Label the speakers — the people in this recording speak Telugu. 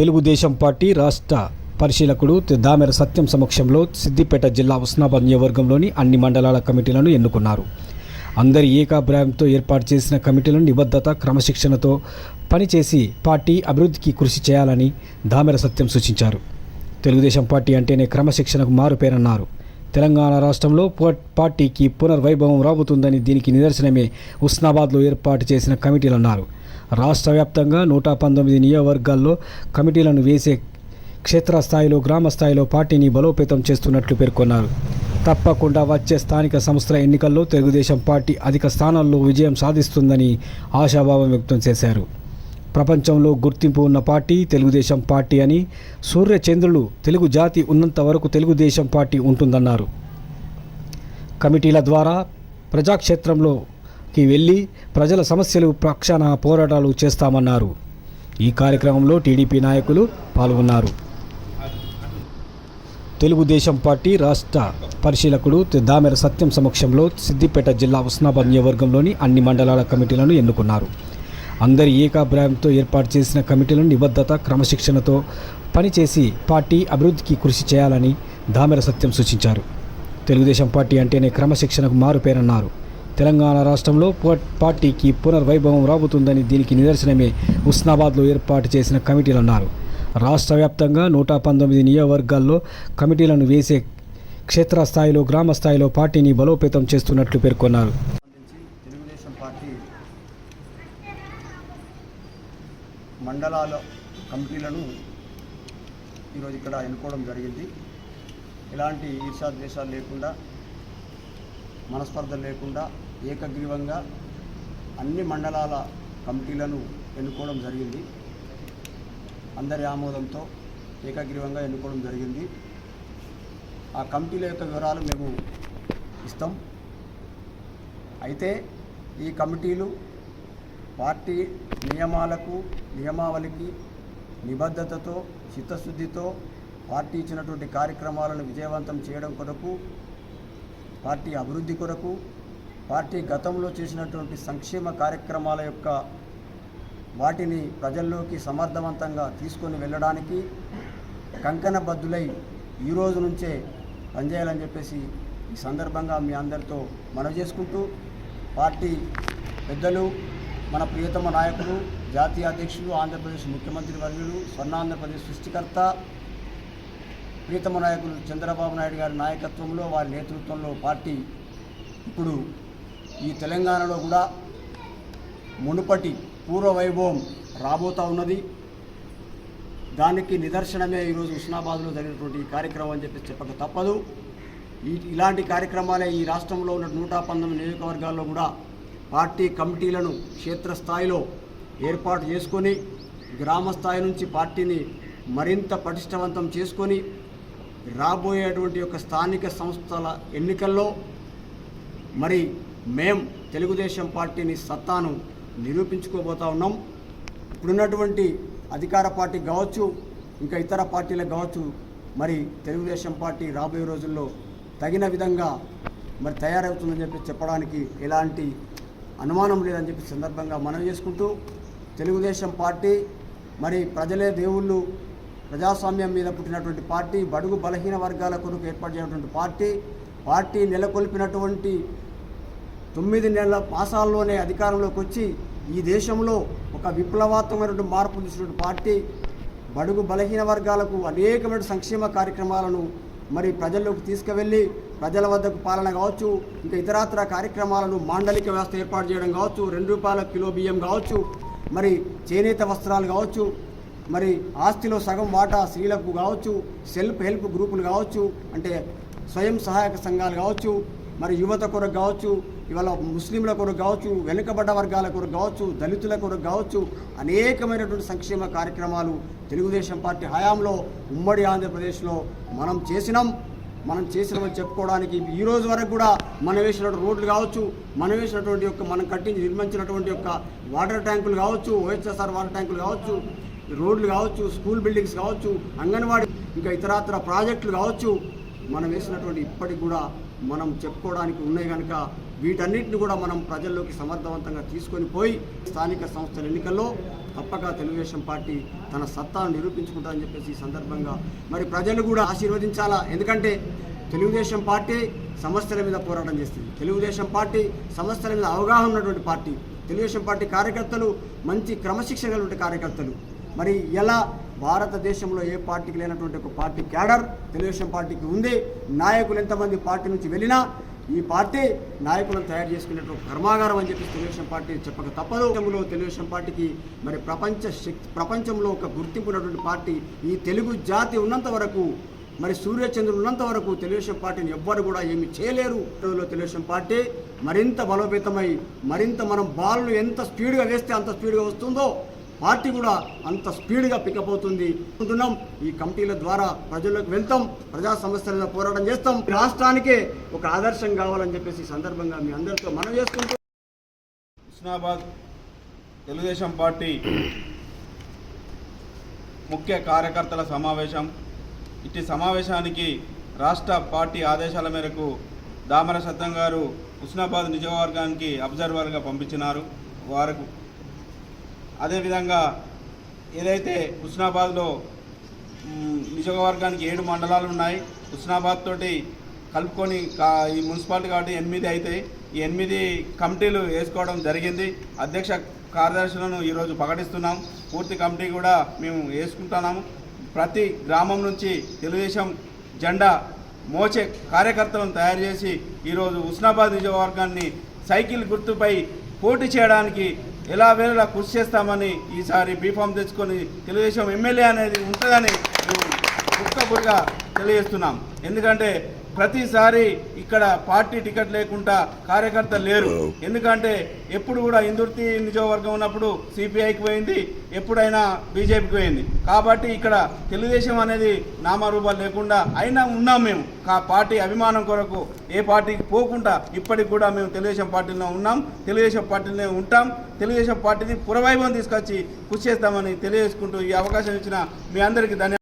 Speaker 1: తెలుగుదేశం పార్టీ రాష్ట్ర పరిశీలకుడు దామెర సత్యం సమక్షంలో సిద్దిపేట జిల్లా ఉస్నాబాద్ నియోజకవర్గంలోని అన్ని మండలాల కమిటీలను ఎన్నుకున్నారు. అందరి ఏకాభిప్రాయంతో ఏర్పాటు చేసిన కమిటీలను నిబద్ధత క్రమశిక్షణతో పనిచేసి పార్టీ అభివృద్ధికి కృషి చేయాలని దామెర సత్యం సూచించారు. తెలుగుదేశం పార్టీ అంటేనే క్రమశిక్షణకు మారుపేరన్నారు. తెలంగాణ రాష్ట్రంలో పార్టీకి పునర్వైభవం రాబోతుందని దీనికి నిదర్శనమే ఉస్నాబాద్లో ఏర్పాటు చేసిన కమిటీలన్నారు రాష్ట్ర వ్యాప్తంగా నూట పంతొమ్మిది నియోజకవర్గాల్లో కమిటీలను వేసే క్షేత్రస్థాయిలో గ్రామ స్థాయిలో పార్టీని బలోపేతం చేస్తున్నట్లు పేర్కొన్నారు. తప్పకుండా వచ్చే స్థానిక సంస్థల ఎన్నికల్లో తెలుగుదేశం పార్టీ అధిక స్థానాల్లో విజయం సాధిస్తుందని ఆశాభావం వ్యక్తం చేశారు. ప్రపంచంలో గుర్తింపు ఉన్న పార్టీ తెలుగుదేశం పార్టీ అని సూర్యచంద్రులు తెలుగు జాతి ఉన్నంత వరకు తెలుగుదేశం పార్టీ ఉంటుందన్నారు. కమిటీల ద్వారా ప్రజాక్షేత్రంలోకి వెళ్ళి ప్రజల సమస్యలు పక్షాన పోరాటాలు చేస్తామన్నారు. ఈ కార్యక్రమంలో టీడీపీ నాయకులు పాల్గొన్నారు. తెలుగుదేశం పార్టీ రాష్ట్ర పరిశీలకుడు దామెర సత్యం సమక్షంలో సిద్దిపేట జిల్లా ఉస్నాబాద్ నియోజకవర్గంలోని అన్ని మండలాల కమిటీలను ఎన్నుకున్నారు. అందరి ఏకాభిప్రాయంతో ఏర్పాటు చేసిన కమిటీలను నిబద్ధత క్రమశిక్షణతో పనిచేసి పార్టీ అభివృద్ధికి కృషి చేయాలని దామెర సత్యం సూచించారు. తెలుగుదేశం పార్టీ అంటేనే క్రమశిక్షణకు మారుపేరన్నారు తెలంగాణ రాష్ట్రంలో పార్టీకి పునర్వైభవం రాబోతుందని దీనికి నిదర్శనమే ఉస్నాబాద్లో ఏర్పాటు చేసిన కమిటీలన్నారు. రాష్ట్ర వ్యాప్తంగా నూట పంతొమ్మిది నియోజకవర్గాల్లో కమిటీలను వేసే క్షేత్రస్థాయిలో గ్రామ స్థాయిలో పార్టీని బలోపేతం చేస్తున్నట్లు పేర్కొన్నారు
Speaker 2: సంబంధించి తెలుగుదేశం పార్టీ మండలాల కమిటీలను ఈరోజు ఇక్కడ ఎన్నుకోవడం జరిగింది. ఎలాంటి ఈర్షాద్వేషాలు లేకుండా మనస్పర్ధ లేకుండా ఏకగ్రీవంగా అన్ని మండలాల కమిటీలను ఎన్నుకోవడం జరిగింది. అందరి ఆమోదంతో ఏకగ్రీవంగా ఎన్నుకోవడం జరిగింది. ఆ కమిటీల యొక్క వివరాలు మేము ఇస్తాం. అయితే ఈ కమిటీలు పార్టీ నియమాలకు నియమావళికి నిబద్ధతతో చిత్తశుద్ధితో పార్టీ ఇచ్చినటువంటి కార్యక్రమాలను విజయవంతం చేయడం కొరకు పార్టీ అభివృద్ధి కొరకు పార్టీ గతంలో చేసినటువంటి సంక్షేమ కార్యక్రమాల యొక్క వాటిని ప్రజల్లోకి సమర్థవంతంగా తీసుకొని వెళ్ళడానికి కంకణబద్ధులై ఈ రోజు నుంచే పనిచేయాలని చెప్పేసి ఈ సందర్భంగా మీ అందరితో మనవి చేసుకుంటూ పార్టీ పెద్దలు మన ప్రియతమ నాయకులు జాతీయ అధ్యక్షులు ఆంధ్రప్రదేశ్ ముఖ్యమంత్రి వర్యులు స్వర్ణాంధ్రప్రదేశ్ సృష్టికర్త ప్రియతమ నాయకులు చంద్రబాబు నాయుడు గారి నాయకత్వంలో వారి నేతృత్వంలో పార్టీ ఇప్పుడు ఈ తెలంగాణలో కూడా మునుపటి పూర్వ వైభవం రాబోతా ఉన్నది. దానికి నిదర్శనమే ఈరోజు హుస్నాబాద్లో జరిగినటువంటి కార్యక్రమం అని చెప్పి చెప్పక తప్పదు. ఇలాంటి కార్యక్రమాలే ఈ రాష్ట్రంలో ఉన్న నూట పంతొమ్మిది నియోజకవర్గాల్లో కూడా పార్టీ కమిటీలను క్షేత్రస్థాయిలో ఏర్పాటు చేసుకొని గ్రామ స్థాయి నుంచి పార్టీని మరింత పటిష్టవంతం చేసుకొని రాబోయేటువంటి యొక్క స్థానిక సంస్థల ఎన్నికల్లో మరి మేం తెలుగుదేశం పార్టీని సత్తాను నిరూపించుకోబోతా ఉన్నాం. ఇప్పుడున్నటువంటి అధికార పార్టీ కావచ్చు ఇంకా ఇతర పార్టీలకు కావచ్చు మరి తెలుగుదేశం పార్టీ రాబోయే రోజుల్లో తగిన విధంగా మరి తయారవుతుందని చెప్పి చెప్పడానికి ఎలాంటి అనుమానం లేదని చెప్పి సందర్భంగా మనం చేసుకుంటూ తెలుగుదేశం పార్టీ మరి ప్రజలే దేవుళ్ళు ప్రజాస్వామ్యం మీద పుట్టినటువంటి పార్టీ బడుగు బలహీన వర్గాల కొరకు ఏర్పాటు చేసినటువంటి పార్టీ పార్టీ నెలకొల్పినటువంటి తొమ్మిది నెలల మాసాల్లోనే అధికారంలోకి వచ్చి ఈ దేశంలో ఒక విప్లవాత్మకమైనటువంటి మార్పు తీసినటువంటి పార్టీ బడుగు బలహీన వర్గాలకు అనేకమైన సంక్షేమ కార్యక్రమాలను మరి ప్రజల్లోకి తీసుకువెళ్ళి ప్రజల వద్దకు పాలన కావచ్చు ఇంకా ఇతరత్ర కార్యక్రమాలను మాండలిక వ్యవస్థ ఏర్పాటు చేయడం కావచ్చు రెండు రూపాయల కిలో బియ్యం కావచ్చు మరి చేనేత వస్త్రాలు కావచ్చు మరి ఆస్తిలో సగం వాటా స్త్రీలకు కావచ్చు సెల్ఫ్ హెల్ప్ గ్రూపులు కావచ్చు అంటే స్వయం సహాయక సంఘాలు కావచ్చు మరి యువత కొరకు కావచ్చు ఇవాళ ముస్లింల కొరకు కావచ్చు వెనుకబడ్డ వర్గాల కొరకు కావచ్చు దళితుల కొరకు కావచ్చు అనేకమైనటువంటి సంక్షేమ కార్యక్రమాలు తెలుగుదేశం పార్టీ హయాంలో ఉమ్మడి ఆంధ్రప్రదేశ్లో మనం చేసినాం. మనం చేసినామని చెప్పుకోవడానికి ఈ రోజు వరకు కూడా మనం వేసినటువంటి రోడ్లు కావచ్చు మనం వేసినటువంటి యొక్క మనం కట్టించి నిర్మించినటువంటి యొక్క వాటర్ ట్యాంకులు కావచ్చు ఓఎస్ఎస్ఆర్ వాటర్ ట్యాంకులు కావచ్చు రోడ్లు కావచ్చు స్కూల్ బిల్డింగ్స్ కావచ్చు అంగన్వాడీ ఇంకా ఇతరాతర ప్రాజెక్టులు కావచ్చు మనం వేసినటువంటి ఇప్పటికి కూడా మనం చెప్పుకోవడానికి ఉన్నాయి కనుక వీటన్నిటిని కూడా మనం ప్రజల్లోకి సమర్థవంతంగా తీసుకొని పోయి స్థానిక సంస్థల ఎన్నికల్లో తప్పక తెలుగుదేశం పార్టీ తన సత్తాను నిరూపించుకుంటారని చెప్పేసి ఈ సందర్భంగా మరి ప్రజలు కూడా ఆశీర్వదించాలా? ఎందుకంటే తెలుగుదేశం పార్టీ సమస్యల మీద పోరాటం చేస్తుంది. తెలుగుదేశం పార్టీ సమస్యల మీద అవగాహన ఉన్నటువంటి పార్టీ. తెలుగుదేశం పార్టీ కార్యకర్తలు మంచి క్రమశిక్షణ కలిగిన కార్యకర్తలు. మరి ఎలా భారతదేశంలో ఏ పార్టీకి లేనటువంటి ఒక పార్టీ క్యాడర్ తెలుగుదేశం పార్టీకి ఉంది నాయకులు ఎంతమంది పార్టీ నుంచి వెళ్ళినా ఈ పార్టీ నాయకులను తయారు చేసుకునేటువంటి కర్మాగారం అని చెప్పి తెలుగుదేశం పార్టీ చెప్పక తప్పదు. తెలుగుదేశం పార్టీకి మరి ప్రపంచ శక్తి ప్రపంచంలో ఒక గుర్తింపు ఉన్నటువంటి పార్టీ ఈ తెలుగు జాతి ఉన్నంత వరకు మరి సూర్యచంద్రుడు ఉన్నంత వరకు తెలుగుదేశం పార్టీని ఎవ్వరు కూడా ఏమి చేయలేరు. రోజుల్లో తెలుగుదేశం పార్టీ మరింత బలోపేతమై మరింత మనం బాల్ను ఎంత స్పీడ్గా వేస్తే అంత స్పీడ్గా వస్తుందో పార్టీ కూడా అంత స్పీడ్గా పికప్ అవుతుంది. అనుకుంటున్నాం. ఈ కమిటీల ద్వారా ప్రజల్లోకి వెళ్తాం. ప్రజా సమస్యల పోరాటం చేస్తాం. రాష్ట్రానికే ఒక ఆదర్శం కావాలని చెప్పేసి సందర్భంగా మీ అందరితో మనం చేసుకుంటూ
Speaker 3: హుస్నాబాద్ తెలుగుదేశం పార్టీ ముఖ్య కార్యకర్తల సమావేశం. ఇట్టి సమావేశానికి రాష్ట్ర పార్టీ ఆదేశాల మేరకు దామర సత్యం గారు హుస్నాబాద్ నియోజకవర్గానికి అబ్జర్వర్గా పంపించినారు. వారికి అదేవిధంగా ఏదైతే హుస్నాబాద్లో నియోజకవర్గానికి ఏడు మండలాలు ఉన్నాయి హుస్నాబాద్ తోటి కలుపుకొని కా- ఈ మున్సిపాలిటీ కాబట్టి ఎనిమిది అవుతాయి ఈ ఎనిమిది కమిటీలు వేసుకోవడం జరిగింది. అధ్యక్ష కార్యదర్శులను ఈరోజు ప్రకటిస్తున్నాం. పూర్తి కమిటీ కూడా మేము వేసుకుంటున్నాము ప్రతి గ్రామం నుంచి తెలుగుదేశం జెండా మోచే కార్యకర్తలను తయారు చేసి ఈరోజు హుస్నాబాద్ నియోజకవర్గాన్ని సైకిల్ గుర్తుపై పోటీ చేయడానికి ఎలా వేళలా కృషి చేస్తామని ఈసారి బీఫామ్ తెచ్చుకొని తెలుగుదేశం ఎమ్మెల్యే అనేది ఉంటుందని మేము తెలియజేస్తున్నాం. ఎందుకంటే ప్రతిసారి ఇక్కడ పార్టీ టికెట్ లేకుండా కార్యకర్తలు లేరు. ఎందుకంటే ఎప్పుడు కూడా ఇందుర్తి నియోజకవర్గం ఉన్నప్పుడు సిపిఐకి పోయింది ఎప్పుడైనా బీజేపీకి పోయింది. కాబట్టి ఇక్కడ తెలుగుదేశం అనేది నామరూపాలు లేకుండా అయినా ఉన్నాం మేము. కా పార్టీ అభిమానం కొరకు ఏ పార్టీకి పోకుండా ఇప్పటికి కూడా మేము తెలుగుదేశం పార్టీలో ఉన్నాం. తెలుగుదేశం పార్టీలోనే ఉంటాం. తెలుగుదేశం పార్టీని పురవైభవం తీసుకొచ్చి కృషి చేస్తామని తెలియజేసుకుంటూ ఈ అవకాశం ఇచ్చిన మీ అందరికీ ధన్యవాదాలు.